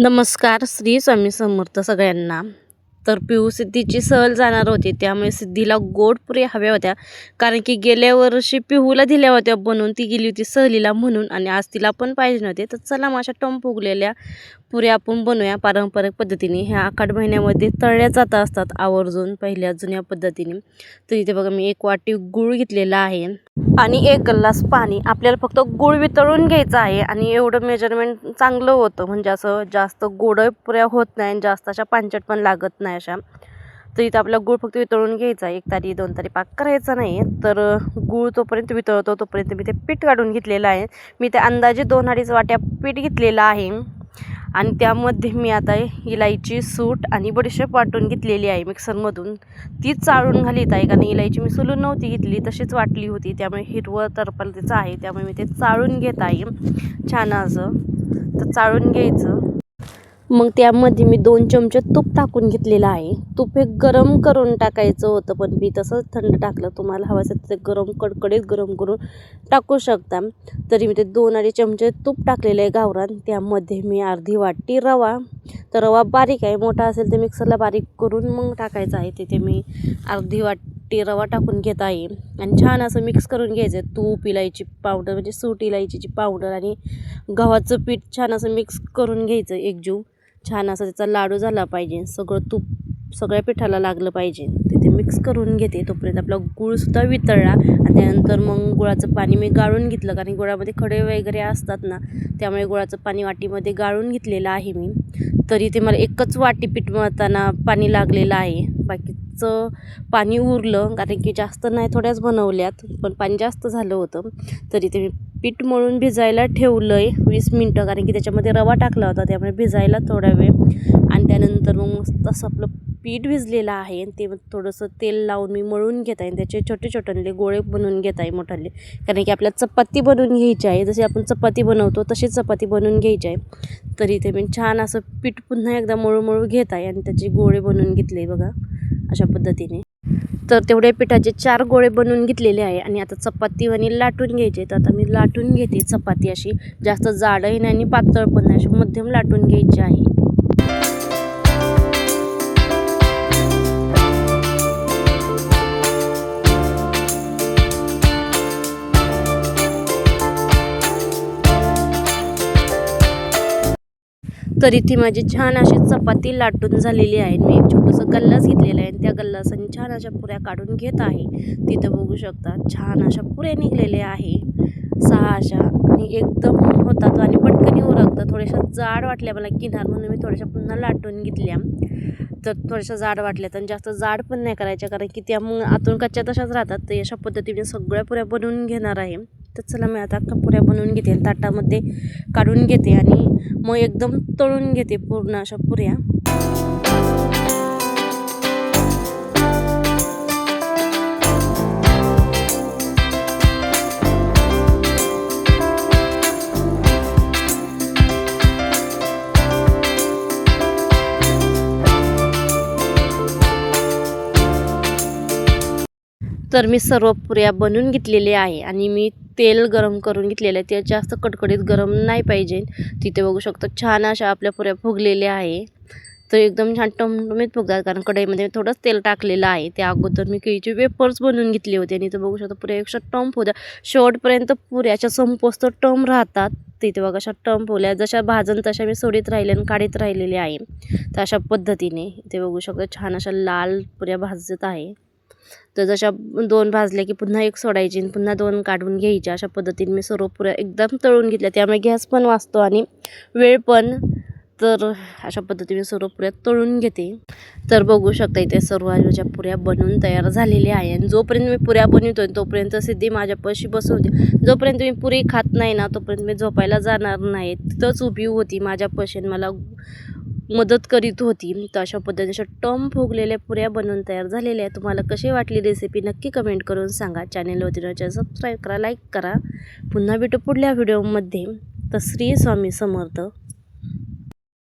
नमस्कार श्री स्वामी समर्थ सगळ्यांना. तर पिऊ सिद्धीची सहल जाणार होती. त्यामुळे सिद्धीला गोड पुऱ्या हव्या होत्या. कारण की गेल्या वर्षी पिहूला दिल्या होत्या बनवून ती गेली होती सहलीला म्हणून आणि आज तिला पण पाहिजे नव्हते. तर चला मग अशा टम फुगलेल्या पुऱ्या आपण बनवूया पारंपरिक पद्धतीने. ह्या आखाड महिन्यामध्ये तळल्या जात असतात आवर्जून पहिल्या जुन्या पद्धतीने. तर इथे बघा मी एक वाटी गूळ घेतलेला आहे. आणि एक ग्लास पाणी. आपल्याला फक्त गूळ वितळून घ्यायचं आहे आणि एवढं मेजरमेंट चांगलं होतं. म्हणजे असं जास्त गोड पुऱ्या होत नाही आणि जास्त अशा पांचट पण लागत नाही. अशा. तर इथं आपला गूळ फक्त वितळून घ्यायचा. एक तारी दोन तारी पाक करायचा नाही. तर गूळ तोपर्यंत वितळतो तोपर्यंत मी ते पीठ काढून घेतलेलं आहे. मी ते अंदाजे दोन अडीच वाट्या पीठ घेतलेलं आहे. आणि त्यामध्ये मी आता इलायची सूट आणि बडीशेप वाटून घेतलेली आहे मिक्सरमधून. ती चाळून घालीत आहे. कारण इलायची मी सोलून नव्हती घेतली तशीच वाटली होती. त्यामुळे हिरवं तरपल तिचं आहे. त्यामुळे मी ते चाळून घेत आहे. छान असं. तर चाळून घ्यायचं. मग त्यामध्ये मी दोन चमचे तूप टाकून घेतलेलं आहे. तूप हे गरम करून टाकायचं होतं पण मी तसंच थंड टाकलं. तुम्हाला हवं असेल तर ते गरम कडकडीत गरम करून टाकू शकता. तरी मी ते दोन अडीच चमचे तूप टाकलेलं आहे गावरान. त्यामध्ये मी अर्धी वाटी रवा. तर रवा बारीक आहे मोठा असेल तर मिक्सरला बारीक करून मग टाकायचा आहे. तिथे मी अर्धी वाटी रवा टाकून घेत आहे. आणि छान असं मिक्स करून घ्यायचं आहे. तूप इलायची पावडर म्हणजे सूट इलायचीची पावडर आणि गव्हाचं पीठ छान असं मिक्स करून घ्यायचं एकजीव छान असं त्याचा लाडू झाला पाहिजे. सगळं तूप सगळ्या पिठाला लागलं पाहिजे. तिथे मिक्स करून घेते. तोपर्यंत आपला गुळसुद्धा वितळला आणि त्यानंतर मग गुळाचं पाणी मी गाळून घेतलं. कारण गुळामध्ये खडे वगैरे असतात ना त्यामुळे गुळाचं पाणी वाटीमध्ये गाळून घेतलेलं आहे मी. तरी ते मला एकच वाटी पीठ मळताना पाणी लागलेलं आहे. बाकीचं पाणी उरलं. कारण की जास्त नाही थोड्याच बनवल्यात पण पाणी जास्त झालं होतं. तरी ते मी पीठ मळून भिजायला ठेवलं आहे वीस मिनटं कारण की त्याच्यामध्ये रवा टाकला होता त्यामुळे भिजायला थोडा वेळ. आणि त्यानंतर मग तसं आपलं पीठ भिजलेलं आहे आणि ते थोडंसं तेल लावून मी मळून घेत आहे आणि त्याचे छोटे छोटे गोळे बनवून घेत आहे मोठाले. कारण की आपल्याला चपाती बनवून घ्यायची आहे जशी आपण चपाती बनवतो तशी चपाती बनवून घ्यायची आहे. तरी ते मी छान असं पीठ पुन्हा एकदा मळू मळू घेत आहे आणि त्याचे गोळे बनवून घेतले बघा अशा पद्धतीने. तर तेवढ्या पिठाचे चार गोळे बनवून घेतलेले आहे. आणि आता चपाती आणि लाटून घ्यायचे तर आता मी लाटून घेते चपाती अशी. जास्त जाडही नाही आणि पातळ पण नाही. अशी मध्यम लाटून घ्यायची आहे. तरी ती माझी छान अशी चपाती लाटून झालेली आहे. मी एक छोटंसं गल्लास घेतलेला आहे आणि त्या गल्लासाने छान अशा पुऱ्या काढून घेत आहे. तिथं बघू शकता छान अशा पुऱ्या निघलेल्या आहे. सहा अशा आणि एकदम होतात आणि पटकनी उरकतात थोड्याशा जाड वाटल्या मला किनार म्हणून मी थोड्याशा पुन्हा लाटून घेतल्या. तर थोड्याशा जाड वाटल्या आणि जास्त जाड पण नाही करायच्या कारण की त्या मग आतून कच्च्या तशाच राहतात. तर अशा पद्धतीने सगळ्या पुऱ्या बनवून घेणार आहे. तर चला मी आता पुऱ्या बनवून घेते ताटामध्ये काढून घेते आणि मग एकदम तळून घेते पूर्ण अशा पुऱ्या. तर मी सर्व पुऱ्या बनवून घेतलेले आहे आणि मी तेल गरम करून घेतलेलं आहे. ते जास्त कडकडीत गरम नाही पाहिजे. तिथे बघू शकतो छान अशा आपल्या पुऱ्या फुगलेल्या आहे. तर एकदम छान टमटमीत फुगतात कारण कढईमध्ये थोडंच तेल टाकलेलं आहे. त्या अगोदर मी केळीचे वेपर्स बनवून घेतले होते. आणि इथं बघू शकतो पुऱ्या एकशा टम होत्या. शेवटपर्यंत पुऱ्याच्या संपोस्त टम राहतात. तिथे बघा अशा टम फुल्या जशा भाजन तशा मी सोडीत राहिले आणि काढीत राहिलेले आहे. तर अशा पद्धतीने इथे बघू शकतो छान अशा लाल पुऱ्या भाजत आहे. तर जशा दोन भाजल्या की पुन्हा एक सोडायची आणि पुन्हा दोन काढून घ्यायच्या अशा पद्धतीने मी सर्व पुऱ्या एकदम तळून घेतल्या. त्यामुळे गॅस पण वाचतो आणि वेळ पण तर अशा पद्धतीने सर्व पुऱ्या तळून घेते. तर बघू शकता इथे सर्व माझ्या पुऱ्या बनवून तयार झालेल्या आहे. आणि जोपर्यंत मी पुऱ्या बनवतो तोपर्यंत सिद्धी माझ्यापाशी बसवते. जोपर्यंत मी पुरी खात नाही ना तोपर्यंत मी झोपायला जाणार नाही. तिथंच उभी होती माझ्यापाशी आणि मला मदत करीत होती. तर अशा पद्धतीच्या टम फुगलेल्या पुऱ्या बनवून तयार झालेल्या आहेत. तुम्हाला कशी वाटली रेसिपी नक्की कमेंट करून सांगा. चॅनेलवरती चॅनल सबस्क्राईब करा लाईक करा. पुन्हा भेटू पुढल्या व्हिडिओमध्ये तर श्री स्वामी समर्थ.